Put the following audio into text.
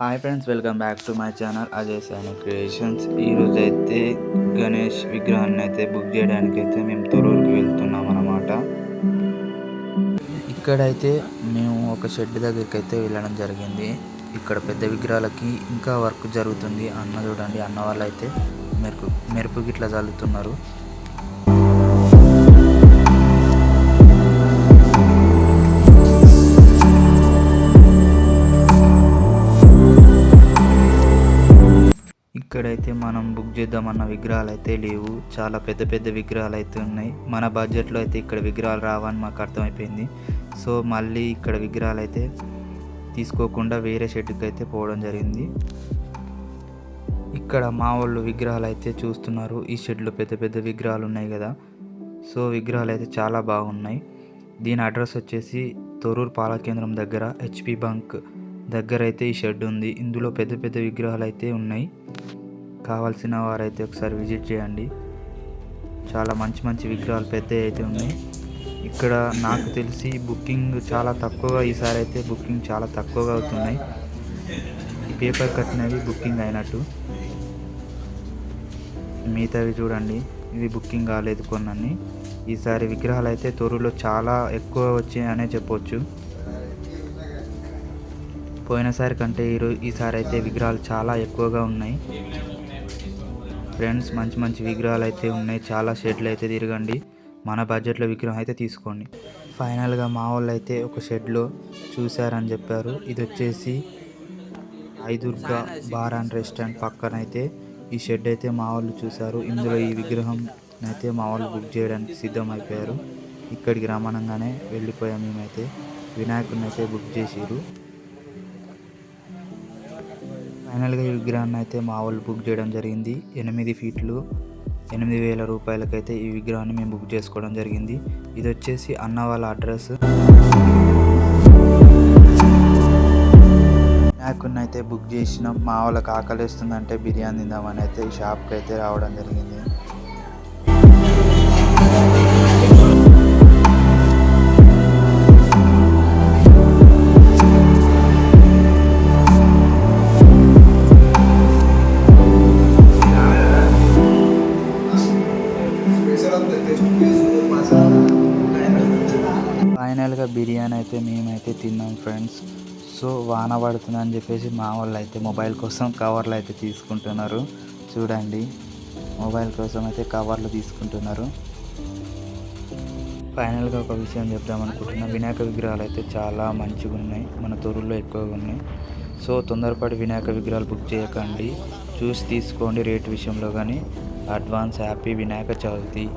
Hi friends welcome back to my channel Ajay Sani creations ఈరోజు అయితే గణేష్ విగ్రహాన్ని అయితే బుక్ చేయడానికి అయితే మేము తొరూరుకి వెళ్తున్నాం అన్నమాట. ఇక్కడైతే మేము ఒక షెడ్ దగ్గరికి అయితే వెళ్ళడం జరిగింది. ఇక్కడ పెద్ద విగ్రహాలకి ఇంకా వర్క్ జరుగుతుంది. అన్న చూడండి అన్న వాళ్ళు అయితే మెరుపు మెరుపు గిట్లా చల్లుతున్నారు ఇక్కడైతే మనం బుక్ చేద్దామన్న విగ్రహాలు అయితే లేవు. చాలా పెద్ద పెద్ద విగ్రహాలు అయితే ఉన్నాయి. మన బడ్జెట్లో అయితే ఇక్కడ విగ్రహాలు రావని మాకు అర్థమైపోయింది. సో మళ్ళీ ఇక్కడ విగ్రహాలు అయితే తీసుకోకుండా వేరే షెడ్కి అయితే పోవడం జరిగింది. ఇక్కడ మా వాళ్ళు విగ్రహాలు అయితే చూస్తున్నారు. ఈ షెడ్లో పెద్ద పెద్ద విగ్రహాలు ఉన్నాయి కదా. సో విగ్రహాలు అయితే చాలా బాగున్నాయి. దీని అడ్రస్ వచ్చేసి తొరూరు పాల కేంద్రం దగ్గర హెచ్పి బంక్ దగ్గర అయితే ఈ షెడ్ ఉంది. ఇందులో పెద్ద పెద్ద విగ్రహాలు అయితే ఉన్నాయి. కావాల్సిన వారైతే ఒకసారి విజిట్ చేయండి. చాలా మంచి మంచి విగ్రహాలు పెద్ద అయితే ఉన్నాయి. ఇక్కడ నాకు తెలిసి బుకింగ్ చాలా తక్కువగా ఈసారి అయితే బుకింగ్ చాలా తక్కువగా అవుతున్నాయి. ఈ పేపర్ కట్టినవి బుకింగ్ అయినట్టు. మిగతావి చూడండి. ఇది బుకింగ్ కాలేదు కొన్నీ ఈసారి విగ్రహాలు అయితే తొరులో చాలా ఎక్కువ వచ్చాయనే చెప్పొచ్చు. పోయినసారి కంటే ఈరో ఈసారి అయితే విగ్రహాలు చాలా ఎక్కువగా ఉన్నాయి. ఫ్రెండ్స్ మంచి మంచి విగ్రహాలు అయితే ఉన్నాయి. చాలా షెడ్లు అయితే తిరగండి. మన బడ్జెట్లో విగ్రహం అయితే తీసుకోండి. ఫైనల్గా మా వాళ్ళు అయితే ఒక షెడ్లో చూశారని చెప్పారు. ఇది వచ్చేసి ఐదుర్గా బార్ అండ్ రెస్టారెంట్ పక్కన అయితే ఈ షెడ్ అయితే మా వాళ్ళు చూశారు. ఇందులో ఈ విగ్రహం అయితే మా వాళ్ళు బుక్ చేయడానికి సిద్ధం అయిపోయారు ఇక్కడికి రమణంగానే వెళ్ళిపోయాం మేమైతే. వినాయకుడిని అయితే బుక్ చేసిరు ఫైనల్గా ఈ విగ్రహాన్ని అయితే మా వాళ్ళు బుక్ చేయడం జరిగింది. ఎనిమిది ఫీట్లు ఎనిమిది వేల రూపాయలకైతే ఈ విగ్రహాన్ని మేము బుక్ చేసుకోవడం జరిగింది. ఇది వచ్చేసి అన్న వాళ్ళ అడ్రస్ వినాయకుడిని అయితే బుక్ చేసినాం. మా వాళ్ళకి ఆకలిస్తుందంటే బిర్యానీ తిందామని అయితే ఈ షాప్కి అయితే రావడం జరిగింది. ఫైనల్గా బిర్యానీ అయితే మేమైతే తిన్నాం ఫ్రెండ్స్. సో వాన పడుతుందని చెప్పేసి మా వాళ్ళు అయితే మొబైల్ కోసం కవర్లు అయితే తీసుకుంటున్నారు. చూడండి. మొబైల్ కోసం అయితే కవర్లు తీసుకుంటున్నారు. ఫైనల్గా ఒక విషయం చెప్దాం అనుకుంటున్నా. వినాయక విగ్రహాలు అయితే చాలా మంచిగా ఉన్నాయి. మన తొరుల్లో ఎక్కువగా ఉన్నాయి. సో తొందరపడి వినాయక విగ్రహాలు బుక్ చేయకండి. చూసి తీసుకోండి రేట్ విషయంలో కానీ. Advance happy Vinayaka Chavithi.